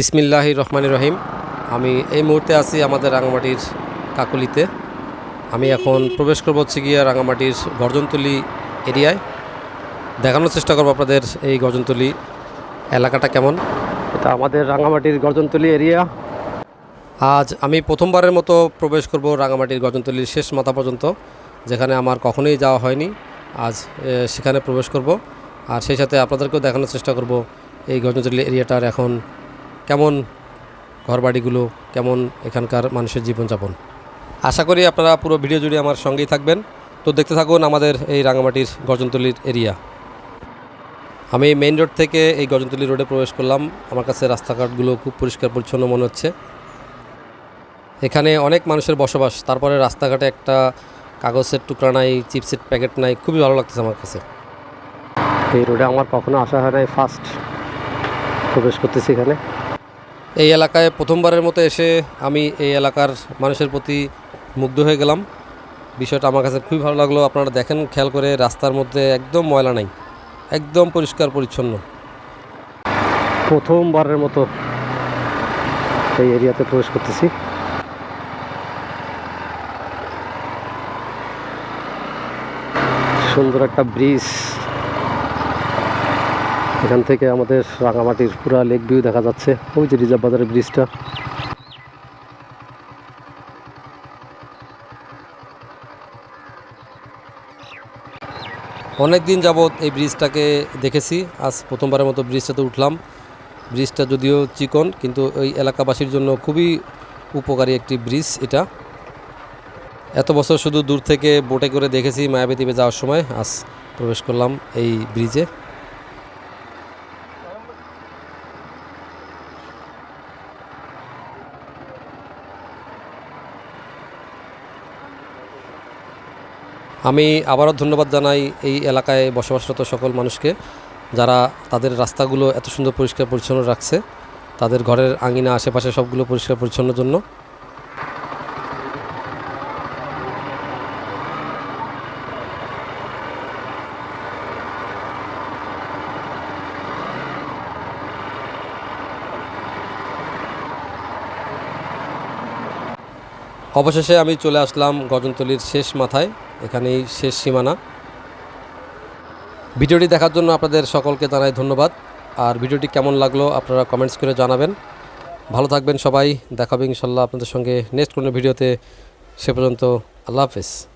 বিসমিল্লাহ রহমান রহিম। আমি এই মুহূর্তে আছি আমাদের রাঙামাটির কাকুলিতে। আমি এখন প্রবেশ করব হচ্ছে গিয়ে রাঙামাটির গর্জনতলি এরিয়ায়। দেখানোর চেষ্টা করব আপনাদের এই গর্জনতলি এলাকাটা কেমন। এটা আমাদের রাঙামাটির গর্জনতলি এরিয়া। আজ আমি প্রথমবারের মতো প্রবেশ করব রাঙামাটির গর্জনতলির শেষ মাথা পর্যন্ত, যেখানে আমার কখনোই যাওয়া হয়নি। আজ সেখানে প্রবেশ করব। আর সেই সাথে আপনাদেরকেও দেখানোর চেষ্টা করব এই গর্জনতলি এরিয়াটার এখন কেমন ঘরবাড়িগুলো, কেমন এখানকার মানুষের জীবনযাপন? আশা করি আপনারা পুরো ভিডিও জুড়ে আমার সঙ্গেই থাকবেন। তো দেখতে থাকুন আমাদের এই রাঙামাটির গর্জনতলির এরিয়া। আমি মেইন রোড থেকে এই গর্জনতলি রোডে প্রবেশ করলাম। আমার কাছে রাস্তাঘাটগুলো খুব পরিষ্কার পরিচ্ছন্ন মনে হচ্ছে। এখানে অনেক মানুষের বসবাস। তারপরে রাস্তাঘাটে একটা কাগজের টুকরা নাই, চিপসের প্যাকেট নাই। খুবই ভালো লাগতেছে আমার কাছে। এই রোডে আমার কখনো আসা হয় নাই ফার্স্ট প্রবেশ করতেছি এখানে। এই এলাকায় প্রথমবারের মতো এসে আমি এই এলাকার মানুষের প্রতি মুগ্ধ হয়ে গেলাম। বিষয়টা আমার কাছে খুবই ভালো লাগল। আপনারা দেখেন, খেয়াল করে রাস্তার মধ্যে একদম ময়লা নাই। একদম পরিষ্কার, পরিচ্ছন্ন। প্রথমবারের মতো এই এরিয়াতে প্রবেশ করতেছি। সুন্দর একটা ব্রিজ। এখান থেকে আমাদের রাঙামাটির পুরা লেক ভিউ দেখা যাচ্ছে। ওই যে রিজার্ভ বাজারের ব্রিজটা অনেক দিন যাবৎ এই ব্রিজটাকে দেখেছি। আজ প্রথমবারের মতো ব্রিজটাতে উঠলাম। ব্রিজটা যদিও চিকন, কিন্তু ওই এলাকাবাসীর জন্য খুবই উপকারী একটি ব্রিজ এটা। এত বছর শুধু দূর থেকে বোটে করে দেখেছি মায়াবী দ্বীপে যাওয়ার সময়। আজ প্রবেশ করলাম এই ব্রিজে আমি আবারও ধন্যবাদ জানাই এই এলাকায় বসবাসরত সকল মানুষকে, যারা তাদের রাস্তাগুলো এত সুন্দর পরিষ্কার পরিচ্ছন্ন রাখছে, তাদের ঘরের আঙিনা, আশেপাশে সবগুলো পরিষ্কার পরিচ্ছন্নের জন্য। অবশেষে আমি চলে আসলাম গজনতলির শেষ মাথায়, এখানেই শেষ সীমানা। ভিডিওটি দেখার জন্য আপনাদের সকলকে জানাই ধন্যবাদ। আর ভিডিওটি কেমন লাগল আপনারা কমেন্টস করে জানাবেন। ভালো থাকবেন সবাই, দেখাবে ইনশাল্লাহ আপনাদের সঙ্গে নেক্সট কোনো ভিডিওতে। সে পর্যন্ত আল্লাহ হাফেজ।